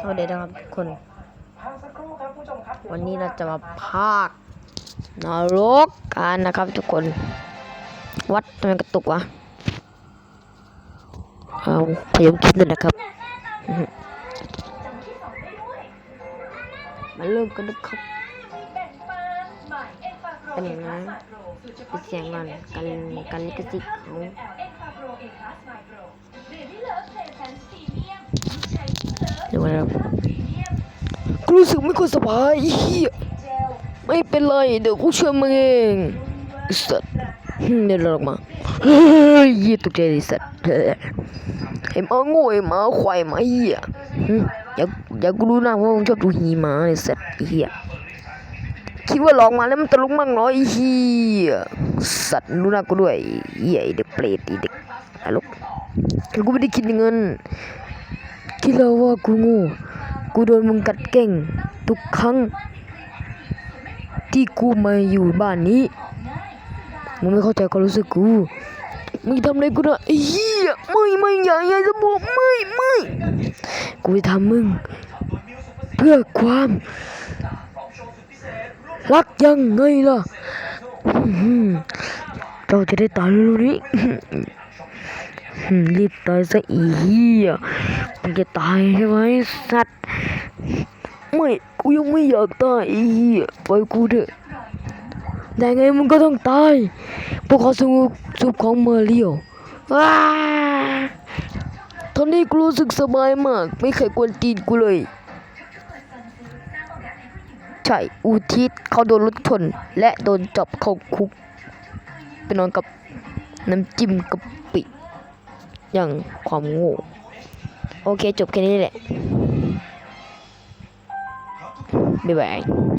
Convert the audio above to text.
สวัสดีนะครับทุกคนพักสักครู่ครับผู้ชมครับวันนี้เราจะมาพากนรกกันนะครับทุกคน วัดทำไมกระตุกวะ เอาพยายามคิดเลยนะครับอื้อหือมาเริ่มกันนะครับเป็นอย่างนั้นปิดเสียงก่อนกันกันลิขสิทธิ์เขา ดี๋ยวนะครับกูรู้สึกไม่ค่อยสบายไอ้เหี้ยไม่เป็นไรเดี๋ยวกูช่วยมึงเองสัตว์เดี๋ยวเราออกมาเฮ้ยเหี้ยตกใจสัตว์เฮ้ยไอ้หมาโง่ไอ้หมาควายหมาเหี้ยอย่าอย่ากูรู้นะว่ามึงชอบดูหีมาไอ้สัตว์เหี้ยคิดว่าลอกมาแล้วมันตลกมากน้อยเหี้ยสัตว์รู้นะกูด้วยเหี้ยเด็กเปรตเด็กตลกกูไม่ได้คิดอย่างนั้น คิดแล้วว่ากูโง่กูโดนมึงกัดเก่ง ทุกครั้ง ที่กูมาอยู่บ้านนี้มึงไม่เข้าใจความรู้สึกกูมึงทำอะไรกูนะไอ้เหี้ยไม่ไม่อย่าอย่าจะบอกไม่ไม่กูจะทำมึง เพื่อความ รักยังไงล่ะเราจะได้ตายเร็วๆนี้ รีบตายซะอีเหี้ยมึงจะตายใช่ไหมสัตว์ไม่กูยังไม่อยากตายไอ้เหี้ยปล่อยกูเถอะแต่ไงมึงก็ต้องตายพวกเขาสงบสุขของเมอร์เรียวว้าตอนนี้กูรู้สึกสบายมาก ไม่เคยกวนตีนกูเลยใช่อุทิศเขาโดนรถชน และโดนจับเข้าคุกไปนอนกับน้ำจิ้มกะปิ อย่างความโง่โอเคจบแค่นี้แหละบ๊ายบาย